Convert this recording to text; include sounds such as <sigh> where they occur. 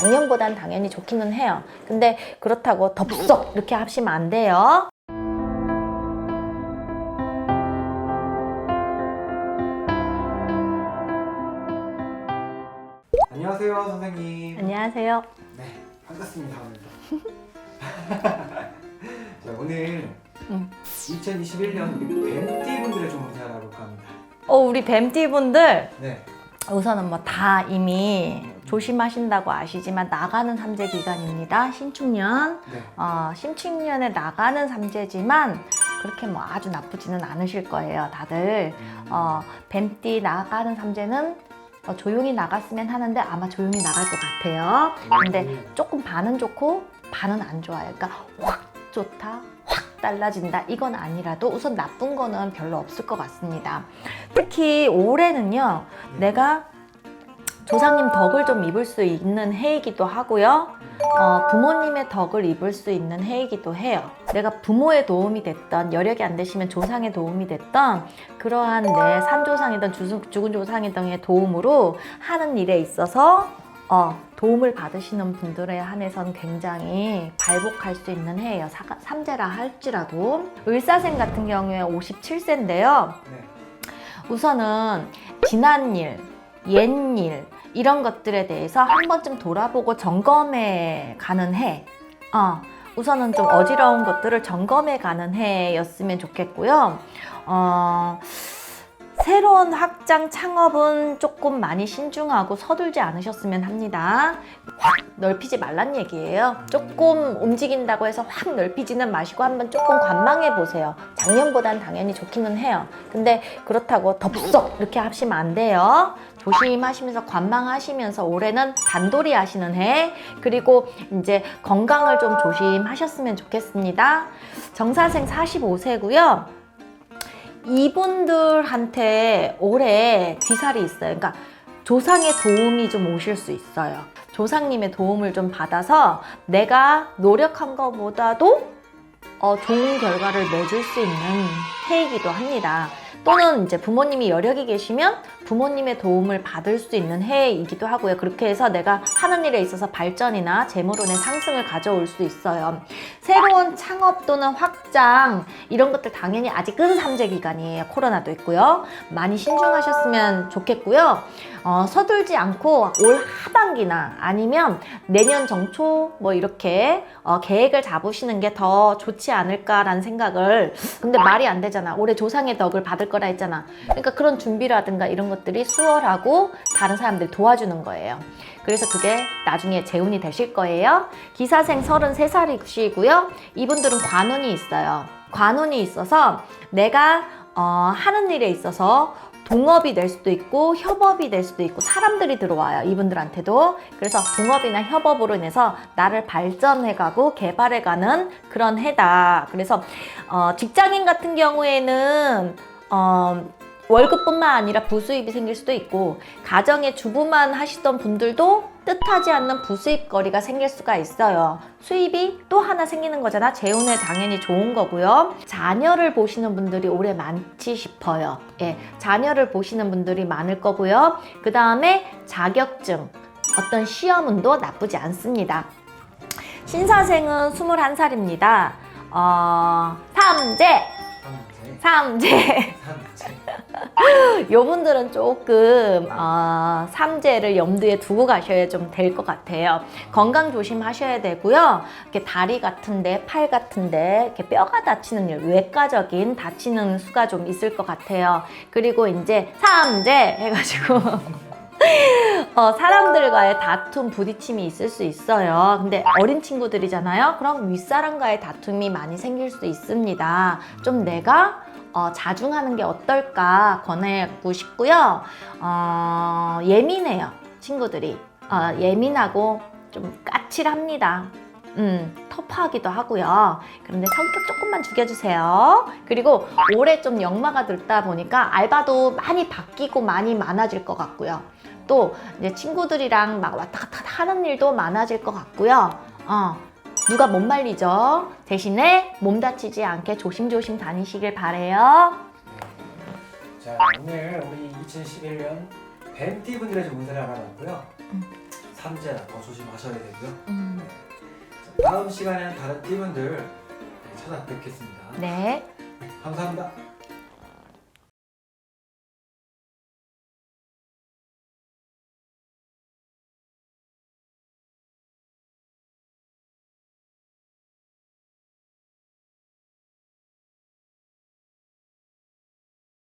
작년보단 당연히 좋기는 해요. 근데 그렇다고 덥석 이렇게 하시면 안 돼요. 안녕하세요 선생님. 안녕하세요. 네 반갑습니다. <laughs> 자 오늘 음. 2021년 뱀띠 분들의 좀 운세 알아볼까 합니다. 어, 우리 뱀띠 분들 네. 우선은 뭐 다 이미 조심하신다고 아시지만 나가는 삼재 기간입니다. 신축년. 네. 어, 신축년에 나가는 삼재지만 그렇게 뭐 아주 나쁘지는 않으실 거예요, 다들. 어, 뱀띠 나가는 삼재는 어, 조용히 나갔으면 하는데 아마 조용히 나갈 것 같아요. 근데 조금 반은 좋고 반은 안 좋아요. 그러니까 확 좋다, 확 달라진다 이건 아니라도 우선 나쁜 거는 별로 없을 것 같습니다. 특히 올해는요, 네. 내가 조상님 덕을 좀 입을 수 있는 해이기도 하고요. 어, 부모님의 덕을 입을 수 있는 해이기도 해요. 내가 부모의 도움이 됐던 여력이 안 되시면 조상의 도움이 됐던 그러한 내 산조상이든 주- 죽은 조상이든의 도움으로 하는 일에 있어서 어, 도움을 받으시는 분들에 한해선 굉장히 발복할 수 있는 해예요. 사- 삼재라 할지라도 을사생 같은 경우에 57세인데요. 네. 우선은 지난 일, 옛 일, 이런 것들에 대해서 한 번쯤 돌아보고 점검해 가는 해. 어, 우선은 좀 어지러운 것들을 점검해 가는 해였으면 좋겠고요. 어, 새로운 확장 창업은 조금 많이 신중하고 서둘지 않으셨으면 합니다. 확 넓히지 말란 얘기예요. 조금 움직인다고 해서 확 넓히지는 마시고 한번 조금 관망해 보세요. 작년보단 당연히 좋기는 해요. 근데 그렇다고 덥석 이렇게 하시면 안 돼요. 조심하시면서 관망하시면서 올해는 단돌이 하시는 해. 그리고 이제 건강을 좀 조심하셨으면 좋겠습니다. 정사생 45세고요. 이분들한테 올해 귀살이 있어요. 그러니까 조상의 도움이 좀 오실 수 있어요. 조상님의 도움을 좀 받아서 내가 노력한 것보다도 어, 좋은 결과를 맺을 수 있는 해이기도 합니다. 또는 이제 부모님이 여력이 계시면 부모님의 도움을 받을 수 있는 해이기도 하고요. 그렇게 해서 내가 하는 일에 있어서 발전이나 재물운의 상승을 가져올 수 있어요. 새로운 창업 또는 확장 이런 것들 당연히 아직은 삼재 기간이에요. 코로나도 있고요. 많이 신중하셨으면 좋겠고요. 어, 서둘지 않고 올 하반기나 아니면 내년 정초 뭐 이렇게 어, 계획을 잡으시는 게 더 좋지 않을까라는 생각을 근데 말이 안 되잖아. 올해 조상의 덕을 받을 거라 했잖아. 그러니까 그런 준비라든가 이런 것들이 수월하고 다른 사람들 도와주는 거예요. 그래서 그게 나중에 재운이 되실 거예요. 기사생 33살이시고요. 이분들은 관운이 있어요. 관운이 있어서 내가 어, 하는 일에 있어서 동업이 될 수도 있고 협업이 될 수도 있고 사람들이 들어와요 이분들한테도. 그래서 동업이나 협업으로 인해서 나를 발전해가고 개발해가는 그런 해다. 그래서 어, 직장인 같은 경우에는 어, 월급뿐만 아니라 부수입이 생길 수도 있고 가정의 주부만 하시던 분들도 뜻하지 않는 부수입거리가 생길 수가 있어요. 수입이 또 하나 생기는 거잖아. 재운에 당연히 좋은 거고요. 자녀를 보시는 분들이 올해 많지 싶어요. 예, 자녀를 보시는 분들이 많을 거고요. 그 다음에 자격증, 어떤 시험운도 나쁘지 않습니다. 신사생은 21살입니다. 어, 삼재, 삼재. <laughs> 요분들은 조금 어, 삼재를 염두에 두고 가셔야 좀 될 것 같아요. 건강 조심하셔야 되고요. 이렇게 다리 같은데, 팔 같은데 이렇게 뼈가 다치는 일, 외과적인 다치는 수가 좀 있을 것 같아요. 그리고 이제 삼재 해가지고 <laughs> 어, 사람들과의 다툼, 부딪힘이 있을 수 있어요. 근데 어린 친구들이잖아요. 그럼 윗사람과의 다툼이 많이 생길 수 있습니다. 좀 내가 어, 자중하는 게 어떨까 권하고 싶고요. 어, 예민해요, 친구들이. 어, 예민하고 좀 까칠합니다. 음, 터프하기도 하고요. 그런데 성격 조금만 죽여주세요. 그리고 올해 좀 역마가 들다 보니까 알바도 많이 바뀌고 많이 많아질 것 같고요. 또 이제 친구들이랑 막 왔다 갔다 하는 일도 많아질 것 같고요. 어, 누가 못 말리죠. 대신에 몸 다치지 않게 조심조심 다니시길 바래요. 자 오늘 우리 2011년 뱀띠 분들의 좀 운세를 알아봤고요. 음. 삼재나 더 조심하셔야 되고요. 음, 자, 다음 시간에는 다른 팀원들 네, 찾아뵙겠습니다. 네. 감사합니다.